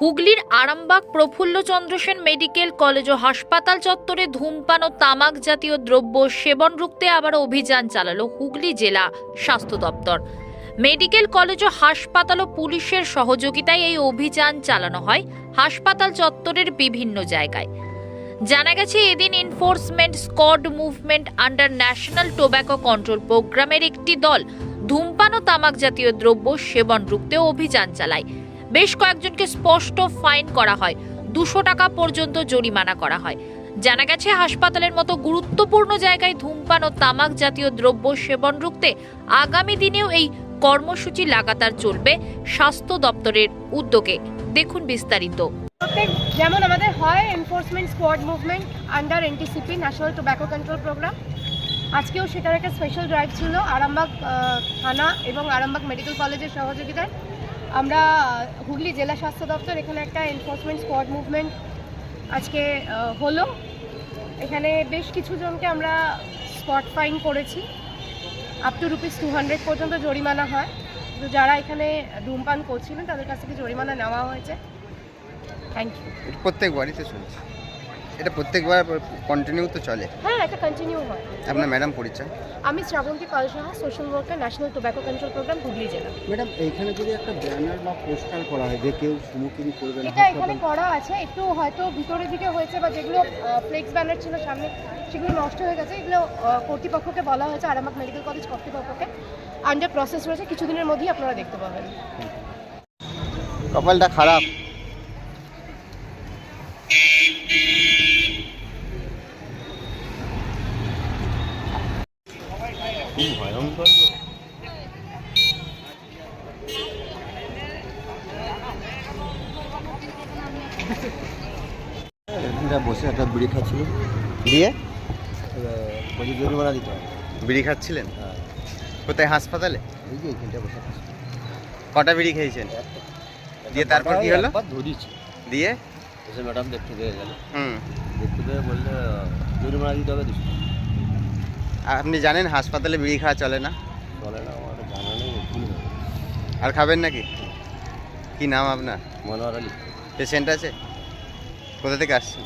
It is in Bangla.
হুগলির আরামবাগ প্রফুল্লচন্দ্র সেন মেডিকেল কলেজ ও হাসপাতাল চত্বরে ধূমপান ও তামাক জাতীয় দ্রব্য সেবন রুখতে আবার অভিযান চালালো হুগলি জেলা স্বাস্থ্য দপ্তর। মেডিকেল কলেজ ও হাসপাতাল ও পুলিশের সহযোগিতায় এই অভিযান চালানো হয় হাসপাতাল চত্বরের বিভিন্ন জায়গায়। জানা গেছে, এদিন enforcement squad movement under national tobacco control প্রোগ্রামের একটি দল ধূমপান ও তামাক জাতীয় দ্রব্য সেবন রুখতে অভিযান চালায়। বেশ কয়েকজনকে স্পষ্ট ফাইন করা হয়। দুশো টাকা পর্যন্ত জরিমানা করা হয়। জানা গেছে, হাসপাতালের মতো গুরুত্বপূর্ণ জায়গায় ধূমপান ও তামাক জাতীয় দ্রব্য সেবন রুখতে আগামী দিনেও এই কর্মসূচি লাগাতার চলবে স্বাস্থ্য দপ্তরের উদ্যোগে। দেখুন বিস্তারিত। যেমন আমাদের হয় enforcement squad movement under NTCP, national tobacco control programme. আজকেও সেটার একটা স্পেশাল ড্রাইভ ছিল, আরামবাগ থানা এবং আরামবাগ মেডিকেল কলেজের সহযোগিতায়। আমরা হুগলি জেলা স্বাস্থ্য দপ্তর এখানে একটা এনফোর্সমেন্ট স্কোয়াড মুভমেন্ট আজকে হলো। এখানে বেশ কিছু জনকে আমরা স্পট ফাইন করেছি। Up to rupees two hundred পর্যন্ত জরিমানা হয়। তো যারা এখানে ধূমপান করছিলেন, তাদের কাছ থেকে জরিমানা নেওয়া হয়েছে। থ্যাংক ইউ প্রত্যেক বাড়িতে চলছে। এটা প্রত্যেকবার কন্টিনিউ তো চলে। হ্যাঁ এটা কন্টিনিউ হয়। আপনার ম্যাডাম পরিচয়? আমি Shrabanti Pal Saha social worker national tobacco control programme Hooghly জেলা। ম্যাডাম এখানে যদি একটা ব্যানার বা পোস্টার করা হয় যে কেউ স্মোকিং করবে না এটা এখানে করা আছে একটু হয়তো ভিতরের দিকে হয়েছে বা যেগুলো ফ্লেক্স ব্যানার ছিল সামনে সেগুলো নষ্ট হয়ে গেছে। এগুলো কর্তৃপক্ষকে বলা হয়েছে আরামাক মেডিকেল কলেজ কর্তৃপক্ষকে। আন্ডার প্রসেস রয়েছে কিছুদিনের মধ্যেই আপনারা দেখতে পাবেন। কপালটা খারাপ। এখানটা বসে একটা বিড়ি খাচ্ছিল। দিয়ে বলছি জরিমানা দিতে হবে। বিড়ি খাচ্ছিলেন? হ্যাঁ। কোথায় হাসপাতালে? এই যে এইখানটা বসে কটা বিড়ি খেয়েছেন? দিয়ে তারপর কি হলো? ধরিয়েছি। দিয়ে? ম্যাডাম দেখতে পেয়ে গেল। হুম। দেখতে পেয়ে বললে জরিমানা দিতে হবে দুশো আপনি জানেন হাসপাতালে বিড়ি খাওয়া চলে না? চলে না আমার জানা নেই আর খাবেন নাকি? কি নাম আপনার? মনোয়ার আলী। পেশেন্ট আছে? কোথা থেকে আসছেন?